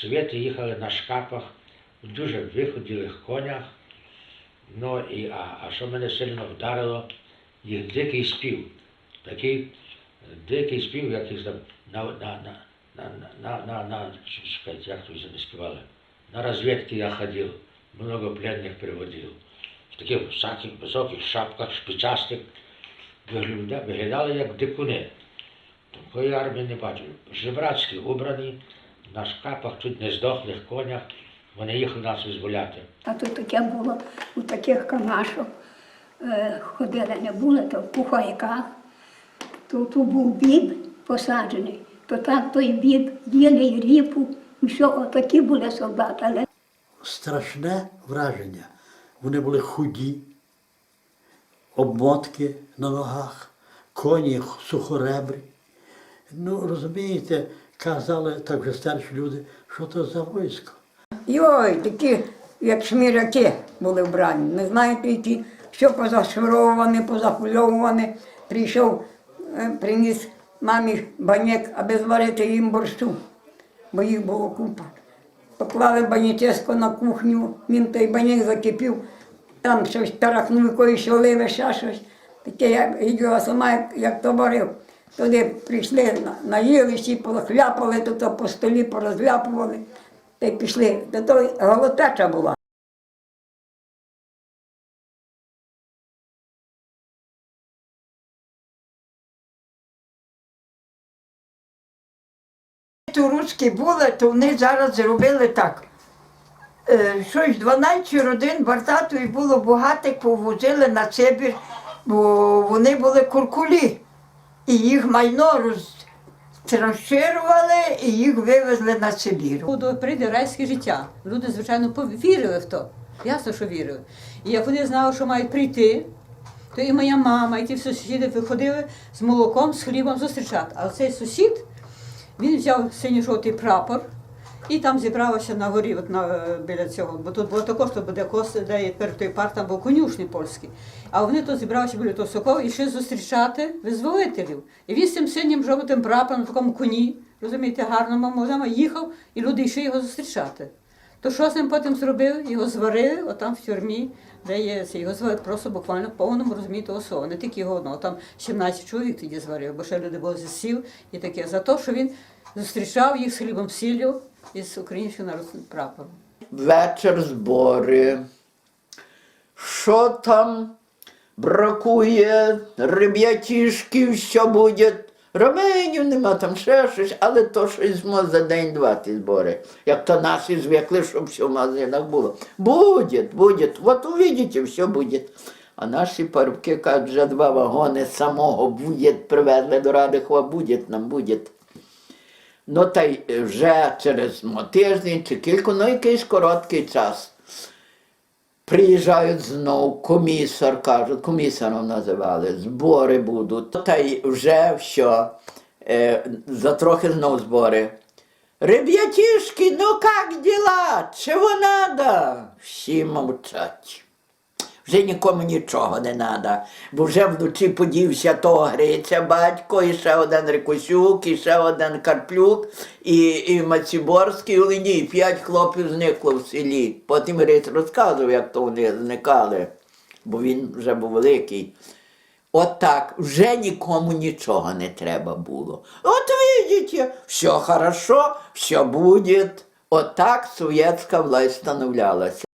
Совєти їхали на шкапах, в дуже виходілих конях. Ну і а, а що мене сильно вдарило, їх дикий спів. Такий е, дикий спів, як їх там на, на, на, на, на, на, на, що як вже співали. На розвідки я ходив, много пленних приводив. В таких всяких високих шапках, шпичастих, виглядали, як дикуни. Такої армії не бачив. Жебрацькі убрані, на шкапах, чуть не здохлих конях, вони їхали нас визволяти. А то таке було у таких камашах. Е, ходили, не були, то в кухайках. То тут був біб посаджений, то так той біб їли і ріпу, і все, отакі були солдати. Але страшне враження. Вони були худі, обмотки на ногах, коні сухоребрі. Ну, розумієте, казали так вже старші люди, що то за військо. Йой, такі, як шміряки були вбрані. Не знаєте, які, що позашифроване, позахульоване. Прийшов, е, приніс мамі баняк, аби зварити їм борщу, бо їх було купа. Поклали банячесько на кухню, він той баняк закипів, там щось тарахнув якоїсь оливи, ще щось. Таке, я сама, як, як то варив. Туди прийшли, на- наїлися, похляпали, тут по столі порозляпували. Та й пішли. До того голотеча була. Турецькі були, то вони зараз зробили так. Е, Щось 12 родин Бартатові було багато, повозили на Сибір, бо вони були куркулі. І їх майно розтранширували і їх вивезли на Сибір. Прийде райське життя. Люди, звичайно, повірили в то. Ясно, що вірили. І як вони знали, що мають прийти, то і моя мама, і ті сусіди виходили з молоком, з хлібом зустрічати. А цей сусід, він взяв синьо-жовтий прапор і там зібралося на горі, от на, е, біля цього, бо тут було також, то буде кос, де той парк, там був конюшний польський. А вони тут зібралися біля того сокова і йшли зустрічати визволителів. І він з цим синім жовтим прапором на такому коні, розумієте, гарному можемо, їхав, і люди йшли його зустрічати. То що з ним потім зробили? Його зварили отам в тюрмі, де є. Його зварили просто буквально в повному розумієте особа. Не тільки його одного, там 17 чоловік тоді зварили, бо ще люди були зі сіл і таке. За те, що він зустрічав їх з хлібом сіллю і з українським народним прапором. вечір збори. Що там бракує, ребятішків, що буде. Роменів нема, там ще щось, але то щось за день-два ті збори. Як то наші звикли, щоб все в магазинах було. Буде, буде. От увидите, все буде. А наші парубки кажуть, вже два вагони самого буде, привезли до Радихова, буде нам, буде. Ну та й вже через тиждень чи кілька, ну якийсь короткий час. Приїжджають знов, комісар кажуть, комісаром називали, збори будуть. Та й вже все, е, за трохи знов збори. Ребятішки, ну як діла? Чого надо? Всі мовчать. Вже нікому нічого не треба, бо вже вночі подівся того Гриця батько, і ще один Рикосюк, і ще один Карплюк, і, і Маціборський у Лині. П'ять хлопців зникло в селі. Потім Гриць розказував, як то вони зникали, бо він вже був великий. От так, вже нікому нічого не треба було. От видите, все хорошо, все буде. От так совєтська власть становлялася.